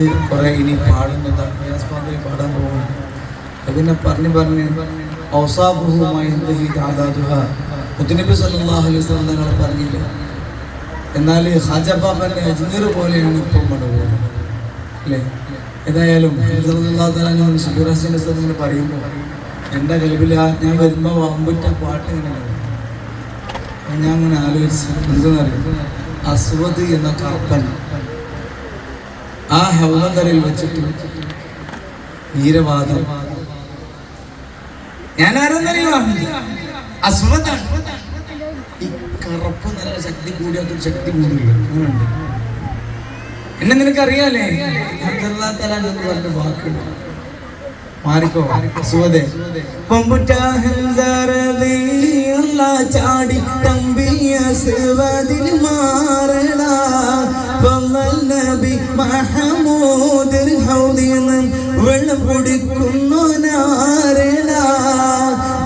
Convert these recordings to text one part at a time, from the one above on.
കുറെ ഇനി പാടുന്നതാണ് പ്രയാസ്പാന്തരി പാടാൻ പോകുന്നു. അതിനെ പറഞ്ഞ് പറഞ്ഞ് ഔസാബുഹുമായി തങ്ങൾ പറഞ്ഞില്ല. എന്നാൽ ഹാജബാബന്റെ അജ്മീർ പോലെയാണ് ഇപ്പം മടങ്ങുന്നത് അല്ലേ? ഏതായാലും ഇങ്ങനെ പറയുമ്പോൾ എന്റെ കൽവിൽ ഞാൻ വരുമ്പോൾ വമ്പുറ്റ പാട്ട് ഇങ്ങനെ ഞാൻ അങ്ങനെ ആലോചിച്ചു എന്തെന്നറിയാം അസ്വദ് എന്ന കർപ്പൻ. ആ ഹൗമന്തരയിൽ വെച്ചിട്ട് വീരവാദം ഞാൻ ആരെന്നറിയോ? ഈ കറുപ്പ് നല്ല ശക്തി കൂടിയാത്തൊരു ശക്തി കൂടില്ല എന്നെ നിനക്കറിയാലേ? എന്ന് പറഞ്ഞ വാക്കുണ്ട്. മാറിക്കോ. ചാടി നബി മഹമൂദിൽ ഹൗദിന്ന് വെള്ളം കുടിക്കുന്നു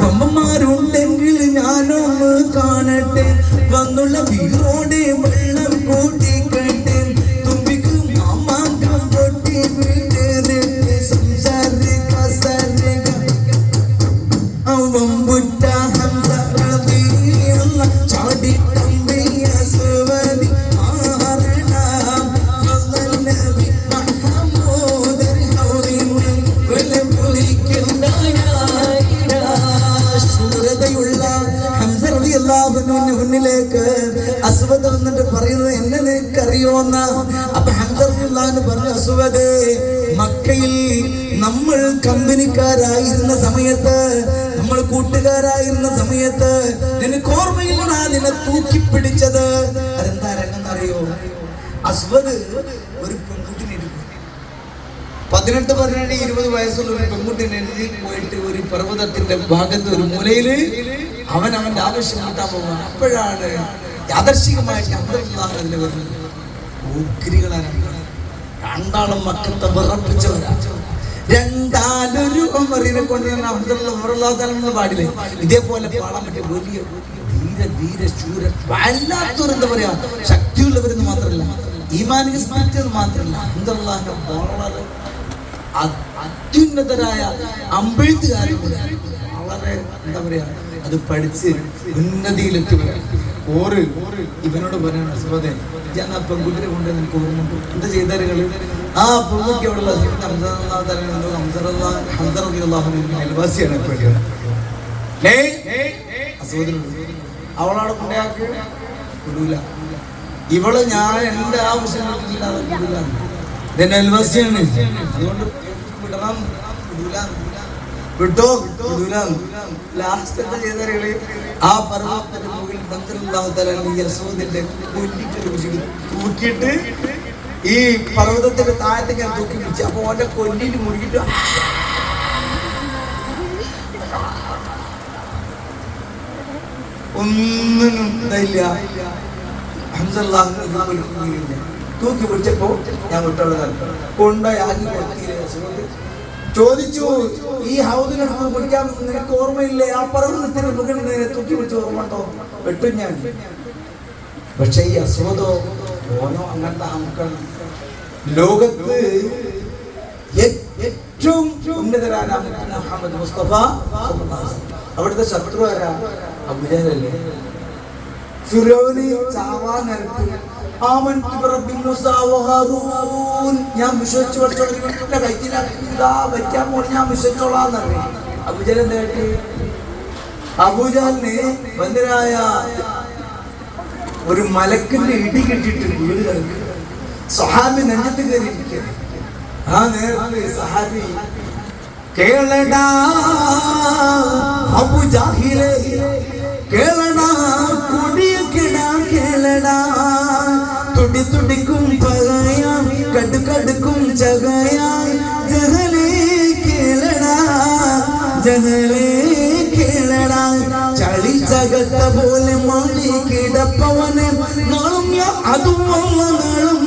ബൊമ്മമാരുണ്ടെങ്കിൽ ഞാനൊന്ന് കാണട്ടെ. വന്നുള്ള വീറോടെ വെള്ളം കൂട്ടിക്കട്ടെ അസ്വദ് വന്നിട്ട് പറയുന്നത് എന്നെ നിനക്കറിയോന്ന അപ്പൊ ഹംസ പറഞ്ഞ അസ്വദേ മക്കയിൽ നമ്മൾ കമ്പനിക്കാരായിരുന്ന സമയത്ത് നമ്മൾ കൂട്ടുകാരായിരുന്ന സമയത്ത് നിനക്ക് ഓർമ്മയിലാണ് നിന്നെ തൂക്കിപ്പിടിച്ചത്. അതെന്താ രംഗെന്നറിയോ? അസ്വദ് ഒരു പെൺകുട്ടിനെ പതിനെട്ട് പതിനേഴ് ഇരുപത് വയസ്സുള്ള ഒരു പെൺകുട്ടിനെ പോയിട്ട് ഒരു പർവതത്തിന്റെ ഭാഗത്ത് ഒരു മൂലയിൽ അവൻ അവന്റെ ആവശ്യം കിട്ടാൻ പോവാണ്. അപ്പോഴാണ് യാദർശികമായിട്ട് അബ്ദുല്ലാഹ് അതിന് വരുന്നത്. ഉഗ്രികളാണ് രണ്ടാളും മക്കത്തെ വിറപ്പിച്ചവരാ. രണ്ടാലൊരു ഉമറിനെ കൊണ്ട് ഞാൻ അബ്ദുള്ള ഉമറുല്ലാഹ് പാടില്ലേ? ഇതേപോലെ പാടാൻ പറ്റിയ വലിയ ധീര ധീര ശൂര വല്ലാത്തൊരു എന്താ പറയാ ശക്തിയുള്ളവരെന്ന് മാത്രമല്ല ഈമാനിക സ്പിരിറ്റ് മാത്രമല്ല അബ്ദുള്ളാഹിന്റെ വളരെ അത്യുന്നതരായ അമ്പെഴുത്തുകാരും കൂടെ വളരെ എന്താ പറയാ അത് പഠിച്ച് ഉന്നതിയിലെത്തുക ഓറ് ഇവനോട് പറയണം അസുഖതെ ഞാൻ ആ പെൺകുട്ടിനെ കൊണ്ട് എനിക്ക് ഓർമ്മ എന്താ ചെയ്താലുകൾ ആ പെൺകുട്ടി അവിടെ അയൽവാസിയാണ് അവളവിടെ കൊണ്ടയാക്ക്? വിടൂല. ഇവൾ ഞാൻ എന്റെ ആവശ്യങ്ങൾക്കില്ലാതെ വിടൂല. അയൽവാസിയാണ്. അതുകൊണ്ട് വിടണം വിടൂല. വിട്ടോ? ലാസ്റ്റ് ആ പർവതത്തിന്റെ മുകളിൽ യസൂദിന്റെ കൊല്ലിട്ട് ഈ പർവതത്തിന്റെ താഴത്തേക്ക് തൂക്കി പിടിച്ചു അപ്പൊ ഓന്റെ കൊല്ലിട്ട് മുഴുകിട്ട് ഒന്നിനും കുലുക്കുമില്ല. തൂക്കി പിടിച്ചപ്പോ ഞാൻ വിട്ടോളതാണ് കൊണ്ടുപോയി ആക്കി കൊടുത്തില്ലേ? ചോദിച്ചു ഈ ഹൗദിനടുത്ത് കുടിക്കാൻ നിനക്ക് ഓർമ്മയില്ലേ? ആ പർവതത്തിന് മുകളിൽ നിന്നെ തൂക്കി പിടിച്ച് ഓർമ്മണ്ടോ വെട്ടും ഞാൻ. പക്ഷെ ഈ അസുഖതോ ഓനോ അങ്ങനത്തെ അമുക്കാണ് ലോകത്ത് ഏറ്റവും ഉന്നതരായ മുഹമ്മദ് മുസ്തഫ. അവിടുത്തെ ശത്രു ആരാ അബുജാലല്ലേ ഫിറോന് ചാവാൻ നേരത്ത് ഞാൻ വിശ്വസിച്ചു പഠിച്ചോളാം. ഇതാ വയ്ക്കാൻ പോണി ഞാൻ വിശ്വസിച്ചോളാന്ന് അബുജാൽ എന്താ കേട്ടി? അബുജാലിന് ബന്ധനായ ഒരു മലക്കിന്റെ ഇടി കെട്ടിട്ട് വീട് കിടക്കുക സഹാബി നെഞ്ചത്ത് കയറിയിരിക്കുക ആ നേരത്തെ സഹാബി കേളടാ അബു ചകയാം ജഹലേ കേളടാ ജഹലേ കേളടാ ചളി ചകത്ത പോലെ മാളി കിടപ്പവനെ നാളും അതുമല്ല നാളും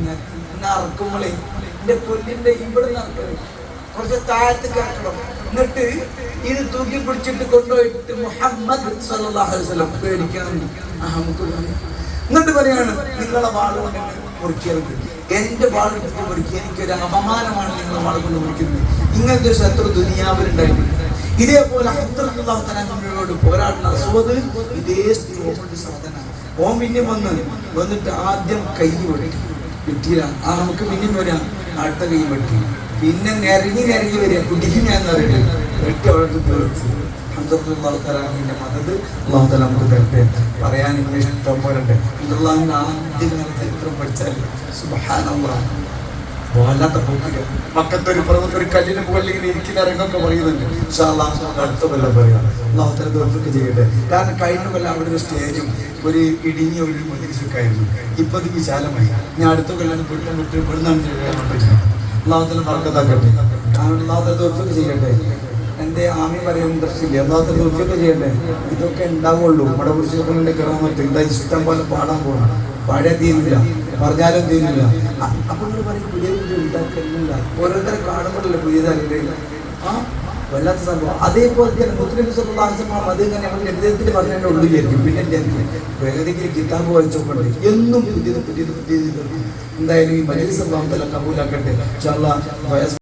ഞാൻ. എന്നെ അറക്കുമ്പോളേ എന്റെ കൊല്ലിന്റെ ഇവിടെ നിന്ന് കുറച്ച് താഴത്ത് കിടക്കണം. എന്നിട്ട് ഇത് തൂക്കി പിടിച്ചിട്ട് കൊണ്ടുപോയിട്ട് മുഹമ്മദ് വസല്ലം പേടിക്കണം നമുക്ക് പറയാം. എന്നിട്ട് പറയാണ് നിങ്ങളെ വാളുകൊണ്ട് മുറിക്കരുത്. എന്റെ വാൾ എടുത്തിട്ട് മുറിക്കുക. എനിക്കൊരു അപമാനമാണ് നിങ്ങളെ വാളുകൊണ്ട് കൊണ്ട് മുറിക്കുന്നത്. ഇങ്ങനത്തെ ഒരു ശത്രു ദുനിയാവിലുണ്ടായിട്ടില്ല ഇതേപോലെ അബ്ദുള്ളാഹുത്തനോട് പോരാടുന്ന അസുവത് ഇതേ ഓമന്റെ സാധന ഓം പിന്നെ വന്ന് വന്നിട്ട് ആദ്യം കൈ വെട്ടി. വെട്ടിയില്ല ആ നമുക്ക് പിന്നെയും വരാം. അടുത്ത കൈ വെട്ടി. പിന്നെ നിരങ്ങി നിരങ്ങി വരിക. കുടിക്കും ഞാൻ പറയുന്നത്. വെട്ടി അവളുടെ ഹംസത്തുള്ളാഹുത്തലാഹിന്റെ മദത്. അള്ളാഹു തല നമുക്ക് തരട്ടെ. പറയാൻ ഇംഗ്ലീഷ് ഇഷ്ടം പോലെ ഉണ്ട് അബ്ദുള്ളാഹിന്റെ ആദ്യകാല ചരിത്രം പഠിച്ചാൽ സുബഹാനല്ലാഹ് വല്ലാത്ത പോക്കിൽ മക്കത്തൊരു ഒരു കല്ലിന് മുകളിൽ ഇങ്ങനെ ഇരിക്കുന്ന രംഗമൊക്കെ പറയുന്നുണ്ട്. അടുത്ത കൊല്ലം പറയാം. അള്ളാഹുത്തല ദോഷമൊക്കെ ചെയ്യട്ടെ. കാരണം കഴിഞ്ഞ കൊല്ലം അവിടെ ഒരു സ്റ്റേജും ഒരു ഇടിഞ്ഞ ഒരു മതിരിച്ചൊക്കെ ആയിരുന്നു. ഇപ്പൊ അത് വിശാലമായി. ഞാൻ അടുത്ത കൊല്ലം വിട്ടു വിട്ട് ഇവിടുന്നാണ് അള്ളാഹുത്തല പറക്കത്താക്കട്ടെ അള്ളാഹുത്തല ദോഷമൊക്കെ ചെയ്യട്ടെ. എന്റെ ആമി പറയാൻ ഇൻട്രസ്റ്റ് ഇല്ല അള്ളാഹുത്തല ചെയ്യണ്ടേ? ഇതൊക്കെ ഉണ്ടാവുള്ളൂ. നമ്മുടെ പുരുഷന്റെ കിറാമത്ത് എന്താ ഇഷ്ടം പോലെ പാടാൻ പോകണം പാടിയാൽ തീരില്ല പറഞ്ഞാലും തീരില്ല അ- അപ്പൊ നിങ്ങൾ പറയും പുതിയ ഉണ്ടാക്കുന്നില്ല ഓരോരുത്തരെ കാണുമ്പോഴല്ലേ പുതിയതല്ലേ ആ വല്ലാത്ത സംഭവം. അതേപോലെ തന്നെ മുസ്ലിം സുല്ലാസമാണ് അത് ഇങ്ങനെ നമ്മൾ ഹൃദയത്തിൽ പറഞ്ഞതിന്റെ ഉള്ളിലായിരിക്കും. പിന്നെ വിചാരിക്കും വേഗതയ്ക്ക് കിതാബ് വായിച്ചോക്കട്ടെ എന്നും പുതിയത് പുതിയത് പുതിയത് എന്തായാലും ഈ മജലിസ് സംഭവത്തിലെ കബൂലാക്കട്ടെ. അല്ലാഹ് വയസ്സ്